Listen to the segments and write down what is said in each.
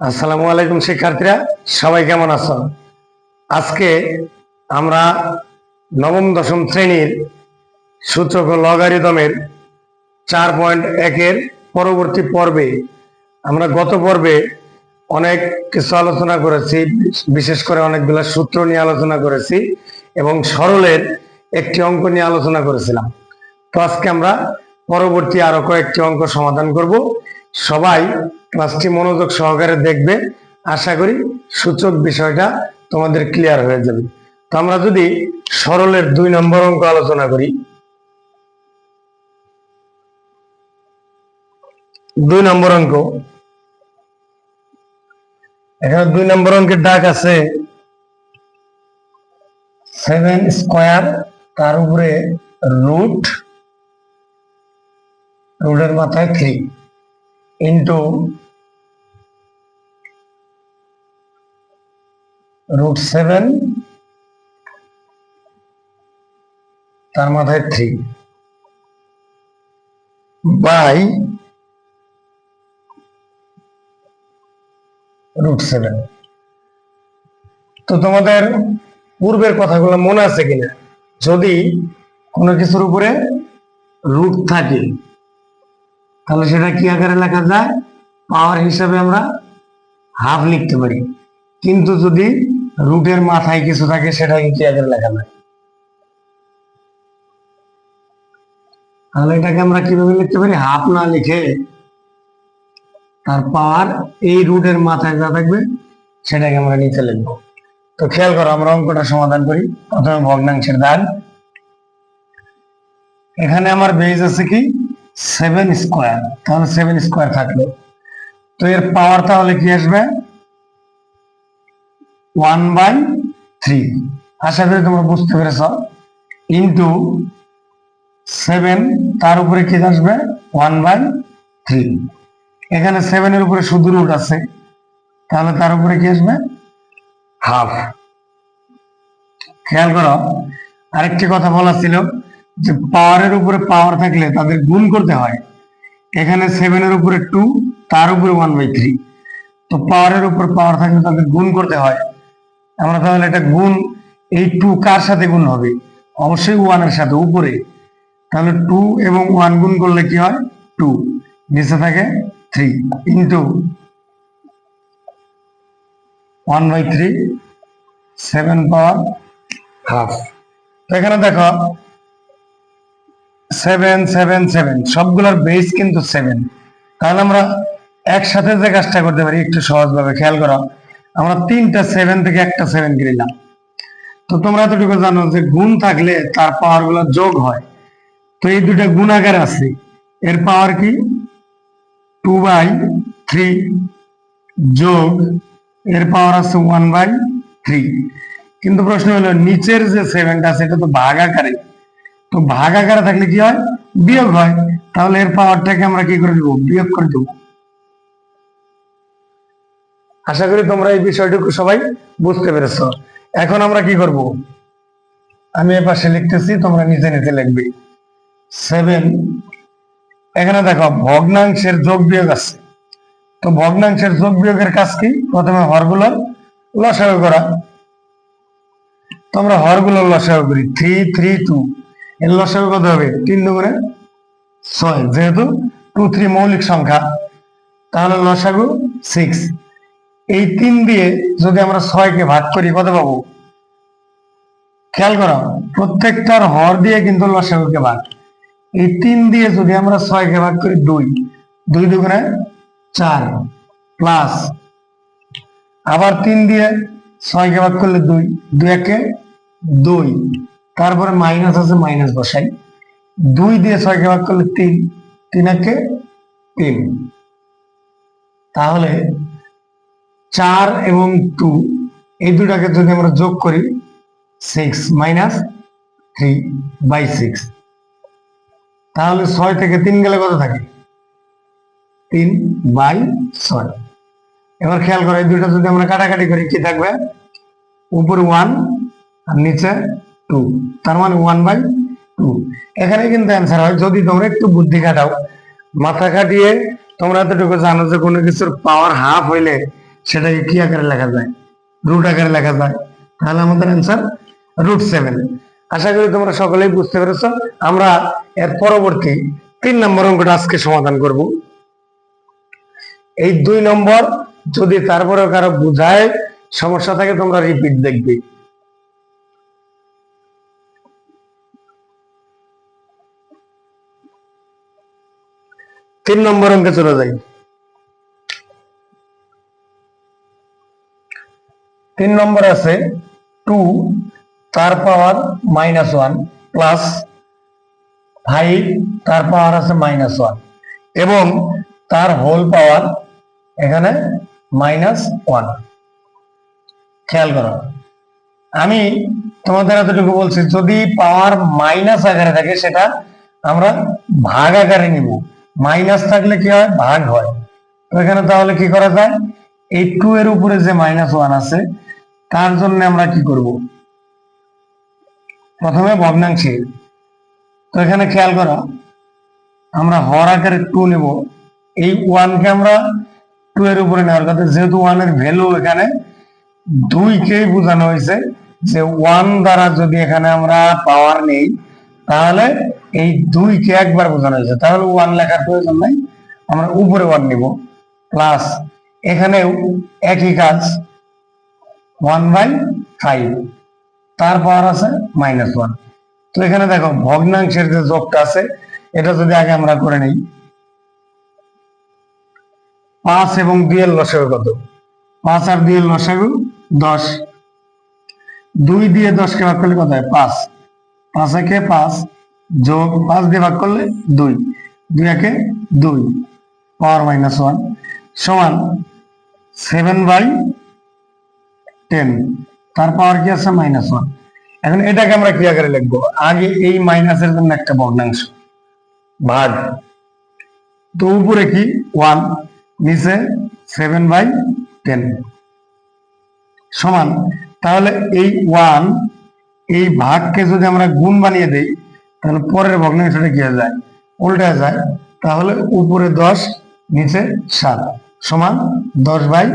আসসালামু আলাইকুম শিক্ষার্থীরা, সবাই কেমন আছো? আজকে আমরা নবম, দশম শ্রেণির সূচক লগারিদমের চার পয়েন্ট একের পরবর্তী পর্বে আমরা গত পর্বে অনেক কিছু আলোচনা করেছি, বিশেষ করে অনেকগুলো সূত্র নিয়ে আলোচনা করেছি এবং সরলের একটি অঙ্ক নিয়ে আলোচনা করেছিলাম। তো আজকে আমরা পরবর্তী আরও কয়েকটি অঙ্ক সমাধান করব। সবাই ক্লাসটি মনোযোগ সহকারে দেখবে। আশা করি সূচক বিষয়টা তোমাদের ক্লিয়ার হয়ে যাবে। তো আমরা যদি সরলের দুই নম্বর অঙ্ক আলোচনা করি। দুই নম্বর অঙ্ক। এখানে দুই নম্বর অঙ্কের ডাক আছে সেভেন স্কোয়ার তার উপরে রুট রুটের মাথায় থ্রি ইন্টু রুট সেভেন তার মাথায় থ্রি বাই রুট সেভেন তো তোমাদের পূর্বের কথাগুলো মনে আছে কিনা? যদি কোনো কিছুর উপরে রুট থাকে তাহলে সেটা কি আকারে লেখা যায়? পাওয়ার হিসাবে আমরা হাফ লিখতে পারি। কিন্তু যদি রুটের মাথায় কিছু থাকে, সেটা কি আকারে লেখা যায়। তাহলে এটাকে আমরা কীভাবে লিখতে পারি? হাফ না লিখে তার পাওয়ার এই রুটের মাথায় যা থাকবে, সেটাকে আমরা নিচে লিখব। তো খেয়াল করো, আমরা অঙ্কটা সমাধান করি। প্রথমে ভগ্নাংশের দাগ। এখানে আমার বেজ আছে কি? সেভেন স্কোয়ার তাহলে সেভেন স্কোয়ার থাকল। তো এর পাওয়ার তাহলে কি আসবে? ওয়ান বাই থ্রি আশা করি তোমরা বুঝতে পেরেছ। ইন্টু সেভেন তার উপরে কি আসবে? ওয়ান বাই থ্রি এখানে সেভেনের উপরে শুধু রুট আছে। তাহলে তার উপরে কি আসবে? হাফ খেয়াল করো, আরেকটি কথা বলা ছিল। যে পাওয়ারের উপরে পাওয়ার থাকলে তাদের গুণ করতে হয়। এখানে সেভেনের উপরে টু তার উপরে ওয়ান বাই থ্রি তো পাওয়ারের উপর পাওয়ার থাকলে তাদের গুণ করতে হয়। আমরা তাহলে এটা গুণ, এই টু কার সাথে গুণ হবে? অবশ্যই ওয়ানের সাথে, উপরে। তাহলে টু এবং ওয়ান গুণ করলে কি হয়? টু নিচে থাকে three into one by three seven power half তো এখানে দেখো সেভেন সেভেন সেভেন সবগুলোর বেস কিন্তু সেভেন তাহলে আমরা একসাথে যে কাজটা করতে পারি, একটু সহজভাবে খেয়াল করো। আমরা তিনটা সেভেন থেকে একটা সেভেন কিনলাম তো তোমরা এতটুকু জানো যে গুণ থাকলে তার পাওয়ারগুলো যোগ হয়। তো এই দুটা গুণাগার আছে। এর পাওয়ার কি? টু বাই থ্রি যোগ এর পাওয়ার আছে ওয়ান বাই থ্রি কিন্তু প্রশ্ন হলো, নিচের যে সেভেনটা আছে, এটা তো ভাগ আকারে তো ভাগ আকারে থাকলে কি হয়? বিয়োগ হয়। তাহলে এর পাওয়ারটাকে আমরা কি করে দেবো? বিয়োগ করে দেবো। আশা করি তোমরা এই বিষয়টুকু সবাই বুঝতে পেরেছ। এখন আমরা কি করব? আমি এ পাশে লিখতেছি, তোমরা নিচে নিচে লিখবে। সেভেন এখানে দেখো, ভগ্নাংশের যোগ বিয়োগ আছে। তো ভগ্নাংশের যোগ বিয়োগের কাজ কি? প্রথমে হরগুলো লসাগু করা। তো আমরা হরগুলো লসাগু করি। থ্রি থ্রি টু এর লসাগু কত হবে? তিন দুগুণে ছয়। যেহেতু টু থ্রি মৌলিক সংখ্যা, তাহলে লসাগু সিক্স এই তিন দিয়ে যদি আমরা ছয়কে ভাগ করি, কত পাবো? খেয়াল করো, প্রত্যেকটার হর দিয়ে কিন্তু লসাগুকে ভাগ। এই তিন দিয়ে যদি আমরা ছয়কে ভাগ করি, দুই। দুই দুগুণে চার প্লাস। আবার তিন দিয়ে ছয়কে ভাগ করলে দুই। দুই একে দুই। তারপরে মাইনাস আছে, মাইনাস বসাই। দুই দিয়ে ছয়কে ভাগ করলে তিন তিন একে তিন। তাহলে চার এবং টু, এই দুটাকে যদি আমরা যোগ করি six minus three by six তাহলে ছয় থেকে তিন গেলে কত থাকে? তিন বাই ছয়। এবার খেয়াল করো, এই দুটো যদি আমরা কাটাকাটি করি, কি থাকবে? উপর ওয়ান আর নিচে টু তার মানে ওয়ান বাই টু এখানে কিন্তু অ্যান্সার হয়, যদি তোমরা একটু বুদ্ধি খাটাও, মাথা খাটিয়ে তোমরা এতটুকু জানো যে কোনো কিছুর পাওয়ার হাফ হইলে সেটাকে কি আকারে লেখা যায়? রুট আকারে লেখা যায়। তাহলে আমাদের অ্যান্সার রুট সেভেন আশা করি তোমরা সকলেই বুঝতে পেরেছ। আমরা এর পরবর্তী তিন নম্বর অঙ্কটা আজকে সমাধান করব। এই দুই নম্বর যদি তারপরে কারও বুঝায়, সমস্যা থাকে তোমরা রিপিট দেখবে। তিন নম্বর অঙ্কে চলে যাই। তিন নম্বর আছে টু, তার power minus one plus five, তার পাওয়ার আছে মাইনাস ওয়ান। এবং তার হোল পাওয়ার এখানে মাইনাস ওয়ান। খেয়াল করো, আমি তোমাদের এতটুকু বলছি, যদি পাওয়ার মাইনাস আকারে থাকে, সেটা আমরা ভাগ আকারে নিব। মাইনাস থাকলে কি হয়? ভাগ হয়। তো এখানে তাহলে কি করা যায়? এই টু এর উপরে যে মাইনাস ওয়ান আছে, তার জন্য আমরা কি করব? প্রথমে ভগ্নাংশে। তো এখানে খেয়াল করো, আমরা হর আকারে টু নেব। এই ওয়ানকে আমরা টু এর উপরে নেওয়ার কথা, যেহেতু ওয়ানের ভ্যালু এখানে দুইকেই বোঝানো হয়েছে যে ওয়ান দ্বারা যদি এখানে আমরা পাওয়ার নেই, তাহলে এই দুইকে একবার বোঝানো হয়েছে। তাহলে ওয়ান লেখার প্রয়োজন নাই। আমরা উপরে ওয়ান নিব। প্লাস এখানেও একই কাজ ওয়ান বাই ফাইভ তার পাওয়ার আছে মাইনাস ওয়ান তো এখানে দেখো, ভগ্নাংশের যে যোগটা আছে, এটা যদি আগে আমরা করে নিই। পাঁচ এবং দুই লসাগু কত? পাঁচ আর দুই লসাগু দশ। দুই দিয়ে দশকে ভাগ করলে কত হয়? পাঁচ। পাঁচ একে পাঁচ যোগ পাঁচ দিয়ে ভাগ করলে দুই। দুই একে দুই, পাওয়ার মাইনাস ওয়ান সমান সেভেন বাই টেন। তার পাওয়ার কি আছে? Minus one. এখন এটাকে আমরা কি আকারে লিখব? আগে এই মাইনাসের জন্য একটা ভগ্নাংশ ভাগ। তো উপরে কি? ওয়ান, নিচে সেভেন বাই টেন। সমান, তাহলে এই ওয়ান এই ভাগকে যদি আমরা গুণ বানিয়ে দেই তাহলে পরের ভগ্নাংশটা কি যায়? উল্টে যায়। তাহলে উপরে দশ, নিচে সাত সমান দশ বাই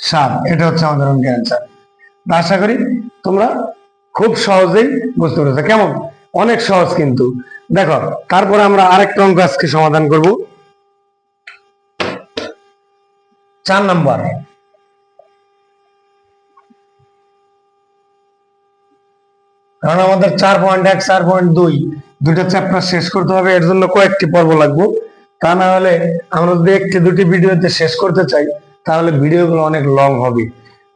সাত। এটা হচ্ছে আমাদের অঙ্কের অ্যান্সার আশা করি তোমরা খুব সহজেই বুঝতে পেরেছ। কেমন? অনেক সহজ কিন্তু। দেখো, তারপরে আমরা আরেকটা অঙ্ক আজকে সমাধান করব। চার নাম্বার। কারণ আমাদের চার পয়েন্ট এক, চার পয়েন্ট দুই, দুইটা চ্যাপ্টার শেষ করতে হবে, এর জন্য কয়েকটি পর্ব লাগবে। তা না হলে আমরা যদি একটি, দুটি ভিডিওতে শেষ করতে চাই, তাহলে ভিডিওগুলো অনেক লং হবে।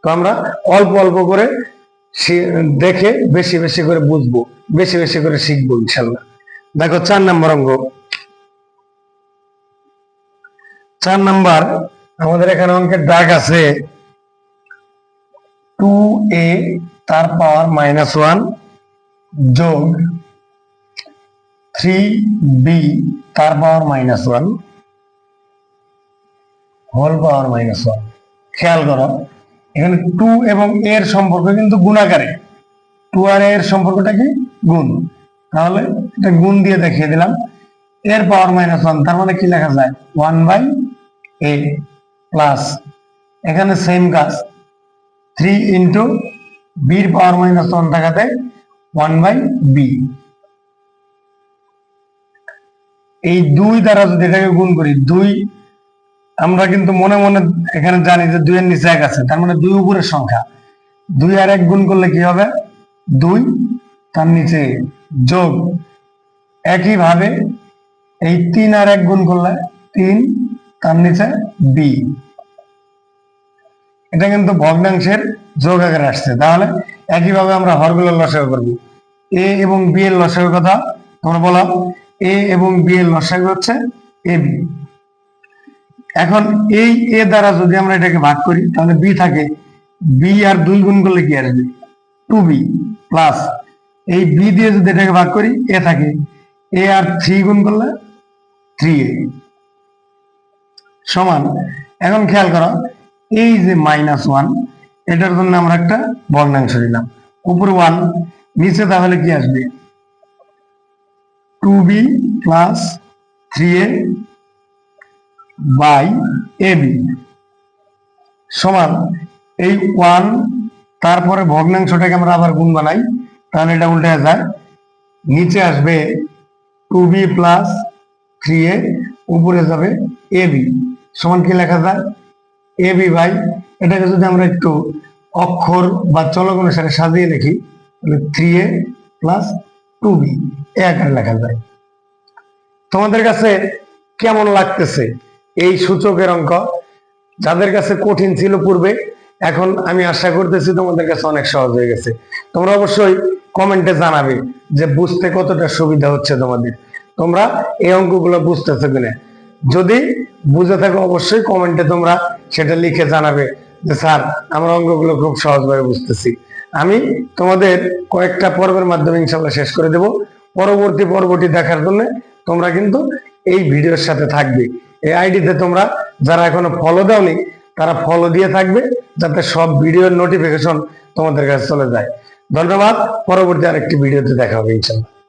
তো আমরা অল্প অল্প করে দেখে বেশি বেশি করে বুঝব, বেশি বেশি করে শিখব, ইনশাল্লাহ। দেখো, চার নম্বর অঙ্গ। চার নাম্বার, আমাদের এখানে অঙ্কের দাগ আছে। টু এ তার পাওয়ার মাইনাস ওয়ান যোগ থ্রি বি, তার power minus one whole power minus one খেয়াল করো, এখানে টু এবং এর সম্পর্ক কিন্তু গুণাকারে। টু আর এর সম্পর্কটা কি? গুণ। তাহলে এটা গুণ দিয়ে দেখিয়ে দিলাম। এর পাওয়ার মাইনাস ওয়ান তার মানে কি লেখা যায়? ওয়ান বাই এ প্লাস এখানে সেম কাজ। থ্রি ইন্টু বির পাওয়ার মাইনাস ওয়ান থাকাতে ওয়ান বাই বি এই দুই দ্বারা যদি এটাকে গুণ করি, দুই, আমরা কিন্তু মনে মনে এখানে জানি যে দুইয়ের নিচে এক আছে, তার মানে দুই উপরের সংখ্যা। দুই আর এক গুণ করলে কি হবে? দুই, তার নিচে যোগ একইভাবে এই তিন আর এক গুণ করলে তিন, তার নিচে বি এটা কিন্তু ভগ্নাংশের যোগ আকারে আসছে। তাহলে একইভাবে আমরা হরগুলোর লসাগু করব। এ এবং বি এর লসাগু কথা তোমরা বলো। এ এবং বি এর লসাগু হচ্ছে এ বি। এখন এই এ দ্বারা যদি আমরা এটাকে ভাগ করি, তাহলে বি থাকে বি আর দুই গুণ করলে কি আসবে টু বি প্লাস এই বি দিয়ে যদি এটাকে ভাগ করি, এ থাকে। এ আর থ্রি গুণ করলে থ্রি এ। সমান। এখন খেয়াল করো, এই যে মাইনাস ওয়ান এটার জন্য আমরা একটা ভগ্নাংশ নিলাম উপরে ওয়ান, নিচে তাহলে কি আসবে? Two B plus three A by A B সমান এই ওয়ান তারপরে ভগ্নাংশটাকে আমরা আবার গুণ বানাই। তাহলে এটা উল্টে যায়। নিচে আসবে two B plus three A উপরে যাবে এ বি সমান কি লেখা যায়? এ বি বাই এটাকে যদি আমরা একটু অক্ষর বা চলক অনুসারে সাজিয়ে লিখি তাহলে three A plus two B এ আকারে লেখা যায়। তোমাদের কাছে কেমন লাগতেছে এই সূচকের অঙ্ক? যাদের কাছে কঠিন ছিল পূর্বে, এখন আমি আশা করতেছি তোমাদের কাছে অনেক সহজ হয়ে গেছে। তোমরা অবশ্যই কমেন্টে জানাবে যে বুঝতে কতটা সুবিধা হচ্ছে তোমাদের। তোমরা এই অঙ্কগুলো বুঝতেছো কিনা? যদি বুঝে থাকো, অবশ্যই কমেন্টে তোমরা সেটা লিখে জানাবে। যে, স্যার, আমরা অঙ্কগুলো খুব সহজভাবে বুঝতেছি। আমি তোমাদের কয়েকটা পর্বের মাধ্যমে ইনশাল্লাহ শেষ করে দেব। পরবর্তী পর্বটি দেখার জন্য তোমরা কিন্তু এই ভিডিওর সাথে থাকবে। এই আইডিতে তোমরা যারা এখনও ফলো দাওনি, তারা ফলো দিয়ে থাকবে যাতে সব ভিডিওর নোটিফিকেশন তোমাদের কাছে চলে যায়। ধন্যবাদ। পরবর্তী আরেকটি ভিডিওতে দেখা হবে ইনশাল্লাহ